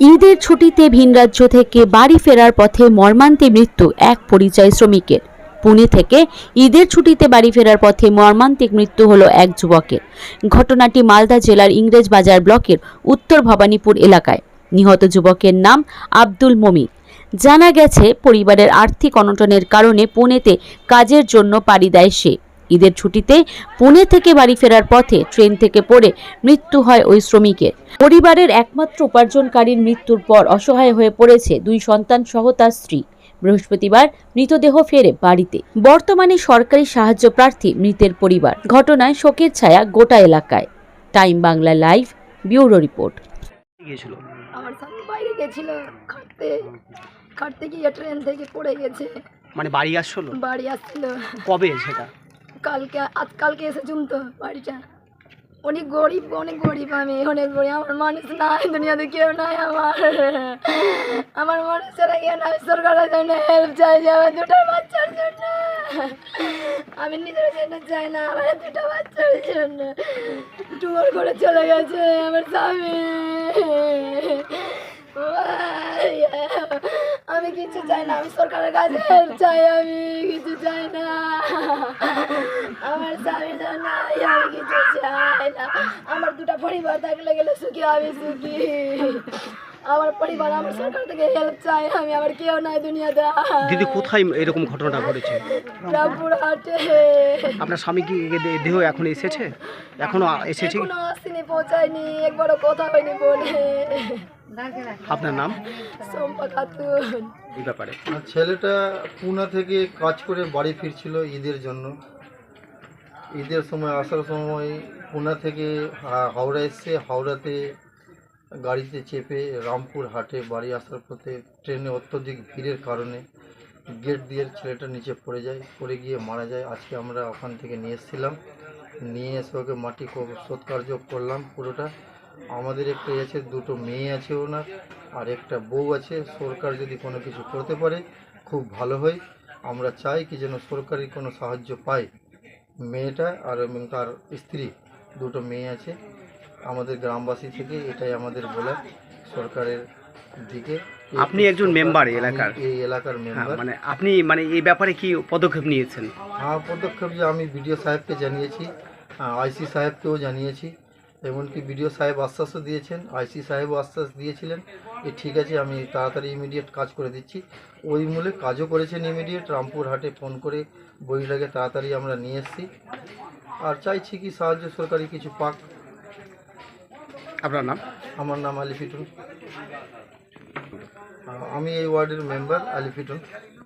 ঈদের ছুটিতে ভিন রাজ্য থেকে বাড়ি ফেরার পথে মর্মান্তিক মৃত্যু এক পরিচয় শ্রমিকের। পুনে থেকে ঈদের ছুটিতে বাড়ি ফেরার পথে মর্মান্তিক মৃত্যু হলো এক যুবকের। ঘটনাটি মালদা জেলার ইংরেজবাজার ব্লকের উত্তর ভবানীপুর এলাকায়। নিহত যুবকের নাম আব্দুল মমিন। জানা গেছে, পরিবারের আর্থিক অনটনের কারণে পুনেতে কাজের জন্য পাড়ি দেয় সে। ঈদের ছুটিতে পুনে থেকে বাড়ি ফেরার পথে ট্রেন থেকে পড়ে মৃত্যু হয় ওই শ্রমিকের। পরিবারের একমাত্র উপার্জনকারীর মৃত্যুর পর অসহায় হয়ে পড়েছে দুই সন্তান সহ তার স্ত্রী। বৃহস্পতিবার মৃতদেহ ফেরে বাড়িতে। বর্তমানে সরকারি সাহায্য প্রার্থী মৃতের পরিবার। ঘটনায় শোকের ছায়া গোটা এলাকায়। Time Bangla live bureau report. আমার স্বামী বাইরে গেছিল খাটতে খাটতে গিয়ে ট্রেন থেকে পড়ে গেছে। মানে বাড়ি আসছিল? বাড়ি আসছিল। কবে সেটা? কালকে, আজ কালকে এসেছুম তো বাড়িটা। অনেক গরিব অনেক গরিব আমি, অনেক গরিব। আমার মানুষ নাই, দুনিয়াতে কেউ নাই আমার। আমার মানুষেরা কেন আমি সরকারের জন্য হেল্প চাই যে আমার দুটো বাচ্চার জন্য। আমি নিজের জন্য চাই না, আমার দুটো বাচ্চার জন্য। টুমর করে চলে গেছে আমার স্বামী। আমি কিছু চাই না, আমি সরকারের কাছে হেল্প চাই, আমি কিছু চাই না। আমার স্বামীর জন্য আমি কিছু চাই না। আমার দুটো পরিবার থাকলে গেলে সুখী আমি সুখী। আমার পরিবার আমার সরকার থেকে হেল্প চাই আমি আমার কেউ নাই দুনিয়াতে। দিদি কোথায় এরকম ঘটনাটা ঘটেছে? রামপুরহাটে আপনার স্বামী কি দেহ এখন এসেছে? এখনও এসেছে? এখনও আসেনি পৌঁছায়নি একবারও কথা হয়নি বলে। আপনার নাম? সম্পা খাতুন। এই ব্যাপারে। ছেলেটা পুনা থেকে কাজ করে বাড়ি ফিরছিল ঈদের জন্য। ঈদের সময়, আসার সময় পুনা থেকে হাওড়া এসছে হাওড়াতে গাড়িতে চেপে রামপুর হাটে বাড়ি আসার পথে ট্রেনে অত্যধিক ভিড়ের কারণে গেট দিয়ে ছেলেটা নিচে পড়ে যায়, পড়ে গিয়ে মারা যায়। আজকে আমরা ওখান থেকে নিয়ে এসেছিলাম। নিয়ে এসে ওকে মাটি সৎকার্য করলাম পুরোটা। আমাদের একটা আছে, দুটো মেয়ে আছে ওনার, আর একটা বউ আছে। সরকার যদি কোনো কিছু করতে পারে, খুব ভালো হয়। আমরা চাই কি যেন সরকারি কোনো সাহায্য পায়। মেয়েটা আর এবং তার স্ত্রী দুটো মেয়ে আছে। আমাদের গ্রামবাসী থেকে এটাই আমাদের বলা সরকারের দিকে। আপনি একজন মেম্বার এলাকার? এই এলাকার হ্যাঁ মেম্বার মানে আপনি মানে এই ব্যাপারে কি পদক্ষেপ নিয়েছেন? হ্যাঁ পদক্ষেপ যে আমি বিডিও সাহেবকে জানিয়েছি আইসি সাহেবকেও জানিয়েছি। এমনকি বিডিও সাহেব আশ্বাসও দিয়েছেন আইসি সাহেবও আশ্বাস দিয়েছিলেন যে ঠিক আছে আমি তাড়াতাড়ি ইমিডিয়েট কাজ করে দিচ্ছি। ওই মূলে কাজও করেছেন ইমিডিয়েট রামপুরহাটে ফোন করে বইটাকে তাড়াতাড়ি আমরা নিয়ে এসেছি। আর চাইছি কি সাহায্য সরকারি কিছু পাক। আপনার নাম? আমার নাম আলিফিটুন আমি এই ওয়ার্ডের মেম্বার আলিফিটুন